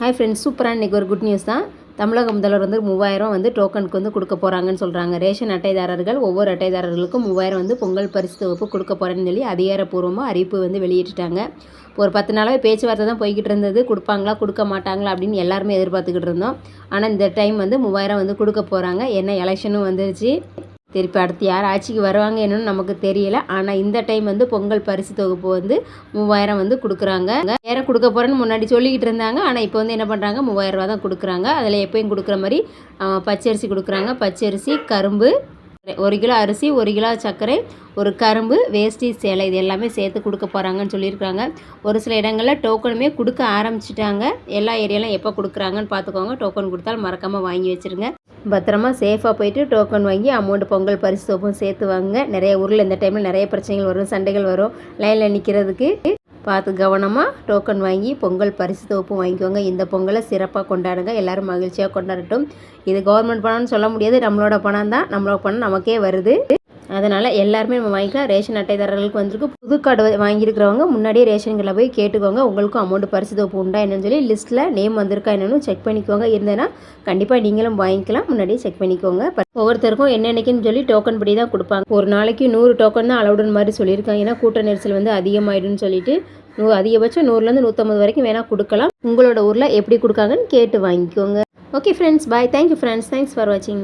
Hi friends சூப்பராக இன்றைக்கி ஒரு குட் நியூஸ் தான். தமிழக முதல்வர் வந்து மூவாயிரம் வந்து டோக்கனுக்கு வந்து கொடுக்க போகிறாங்கன்னு சொல்கிறாங்க ரேஷன் அட்டைதாரர்கள் ஒவ்வொரு அட்டைதாரர்களுக்கும் மூவாயிரம் வந்து பொங்கல் பரிசு தொகுப்பு கொடுக்க போகிறேன்னு சொல்லி அதிகாரப்பூர்வமாக அறிவிப்பு வந்து வெளியிட்டுட்டாங்க. ஒரு பத்து நாளாகவே பேச்சுவார்த்தை தான் போய்கிட்டு இருந்தது. கொடுப்பாங்களா கொடுக்க மாட்டாங்களா அப்படின்னு எல்லாருமே எதிர்பார்த்துக்கிட்டு இருந்தோம். ஆனால் இந்த டைம் வந்து மூவாயிரம் வந்து கொடுக்க போகிறாங்க என்ன எலெக்ஷனும் வந்துருச்சு. திருப்பி அடுத்து யார் ஆட்சிக்கு வருவாங்க என்னன்னு நமக்கு தெரியல. ஆனால் இந்த டைம் வந்து பொங்கல் பரிசு தொகுப்பு வந்து மூவாயிரம் வந்து கொடுக்குறாங்க. வேற கொடுக்க போகிறேன்னு முன்னாடி சொல்லிக்கிட்டு இருந்தாங்க. ஆனால் இப்போ வந்து என்ன பண்ணுறாங்க மூவாயிரம் ரூபா தான் கொடுக்குறாங்க. அதில் எப்பயும் கொடுக்குற மாதிரி பச்சரிசி கொடுக்குறாங்க. பச்சரிசி கரும்பு ஒரு கிலோ அரிசி ஒரு கிலோ சர்க்கரை ஒரு கரும்பு வேஷ்டி சேலை இது எல்லாமே சேர்த்து கொடுக்க போகிறாங்கன்னு சொல்லியிருக்காங்க. ஒரு சில இடங்களில் டோக்கனுமே கொடுக்க ஆரம்பிச்சிட்டாங்க. எல்லா ஏரியாலும் எப்போ கொடுக்குறாங்கன்னு பார்த்துக்கோங்க. டோக்கன் கொடுத்தாலும் மறக்காமல் வாங்கி வச்சுருங்க. பத்திரமா சேஃபாக போயிட்டு டோக்கன் வாங்கி அமௌண்ட் பொங்கல் பரிசு தொகுப்பும் சேர்த்து வாங்க நிறைய ஊரில் இந்த டைமில் நிறைய பிரச்சனைகள் வரும் சண்டைகள் வரும். லைனில் நிற்கிறதுக்கு பார்த்து கவனமாக டோக்கன் வாங்கி பொங்கல் பரிசு தொகுப்பு வாங்கிக்கோங்க. இந்த பொங்கலை சிறப்பாக கொண்டாடுங்க. எல்லாரும் மகிழ்ச்சியாக கொண்டாடட்டும். இது கவர்மெண்ட் பணம்னு சொல்ல முடியாது. நம்மளோட பணம் தான். நம்மளோட பணம் நமக்கே வருது. அதனால் எல்லாருமே நம்ம வாங்கிக்கலாம். ரேஷன் அட்டைதாரர்களுக்கு வந்திருக்கு. புது கார்டு வாங்கியிருக்கிறவங்க முன்னாடியே ரேஷன்களை போய் கேட்டுக்கோங்க. உங்களுக்கும் அமௌண்ட் பரிசு தொகுப்பு உண்டா என்னன்னு சொல்லி லிஸ்ட்டில் நேம் வந்திருக்கா என்னென்னு செக் பண்ணிக்கோங்க. இருந்தேன்னா கண்டிப்பாக நீங்களும் வாங்கிக்கலாம். முன்னாடியே செக் பண்ணிக்கோங்க. ஒவ்வொருத்தருக்கும் என்னென்னக்குன்னு சொல்லி டோக்கன் படி தான் கொடுப்பாங்க. ஒரு நாளைக்கு நூறு டோக்கன் தான் அலௌடுன்னு மாதிரி சொல்லியிருக்காங்க. ஏன்னா கூட்ட நெரிசல் வந்து அதிகமாயிடும்னு சொல்லிட்டு நூ அதிகபட்சம் நூறுலேருந்து நூற்றம்பது வரைக்கும் வேணால் கொடுக்கலாம். உங்களோட ஊரில் எப்படி கொடுக்காங்கன்னு கேட்டு வாங்கிக்கோங்க. Okay friends bye thank you friends thanks for வாட்சிங்